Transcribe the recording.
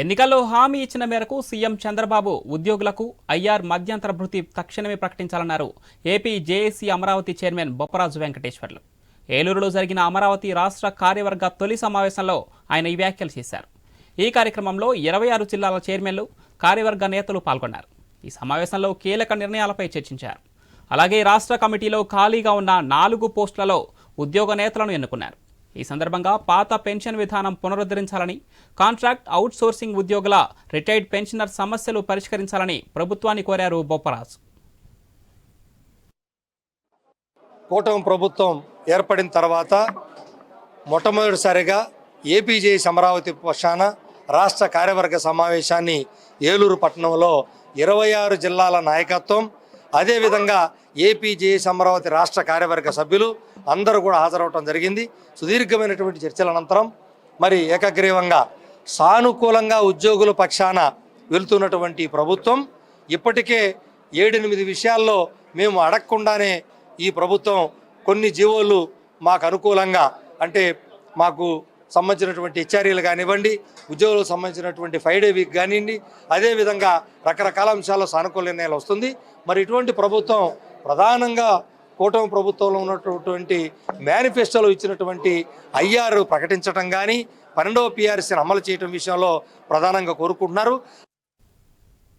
ఎన్నికల్లో హామీ ఇచ్చిన మేరకు సీఎం చంద్రబాబు ఉద్యోగులకు ఐఆర్ మధ్యంతర భృతి తక్షణమే ప్రకటించాలన్నారు. AP JAC Amaravati chairman Bopparaju Venkateswarlu. ఏలూరులో జరిగిన అమరావతి రాష్ట్ర కార్యవర్గ తొలి సమావేశంలో ఆయన ఈ వ్యాఖ్యలు చేశారు. ఈ కార్యక్రమంలో ఇరవై ఆరు జిల్లాల చైర్మన్లు కార్యవర్గ నేతలు పాల్గొన్నారు. ఈ సమావేశంలో కీలక నిర్ణయాలపై చర్చించారు. అలాగే రాష్ట్ర కమిటీలో ఖాళీగా ఉన్న నాలుగు పోస్టులలో ఉద్యోగ నేతలను ఎన్నుకున్నారు. ఈ సందర్భంగా పాత పెన్షన్ విధానం పునరుద్ధరించాలని కాంట్రాక్ట్ అవుట్ సోర్సింగ్ ఉద్యోగుల రిటైర్డ్ పెన్షనర్ సమస్యలు పరిష్కరించాలని ప్రభుత్వాన్ని కోరారు బొప్పరాజు. కూటమి ప్రభుత్వం ఏర్పడిన తర్వాత మొట్టమొదటిసారిగా ఏపీజే అమరావతి పక్షాన రాష్ట్ర కార్యవర్గ సమావేశాన్ని ఏలూరు పట్టణంలో ఇరవై ఆరు జిల్లాల నాయకత్వం అదేవిధంగా ఏపీజేఎస్ అమరావతి రాష్ట్ర కార్యవర్గ సభ్యులు అందరూ కూడా హాజరవటం జరిగింది. సుదీర్ఘమైనటువంటి చర్చల అనంతరం మరి ఏకగ్రీవంగా సానుకూలంగా ఉద్యోగుల పక్షాన వెళ్తున్నటువంటి ప్రభుత్వం ఇప్పటికే ఏడెనిమిది విషయాల్లో మేము అడగకుండానే ఈ ప్రభుత్వం కొన్ని జీవోలు మాకు అనుకూలంగా అంటే మాకు సంబంధించినటువంటి హెచ్ఆర్ఈలు కానివ్వండి ఉద్యోగులకు సంబంధించినటువంటి ఫైవ్ డే వీక్ కానివ్వండి అదేవిధంగా రకరకాల అంశాల్లో సానుకూల నిర్ణయాలు వస్తుంది. మరి ఇటువంటి ప్రభుత్వం ప్రధానంగా కూటమి ప్రభుత్వంలో ఉన్నటువంటి మేనిఫెస్టోలో ఇచ్చినటువంటి ఐఆర్ ప్రకటించడం కానీ పన్నెండవ పిఆర్సీని అమలు చేయడం విషయంలో ప్రధానంగా కోరుకుంటున్నారు.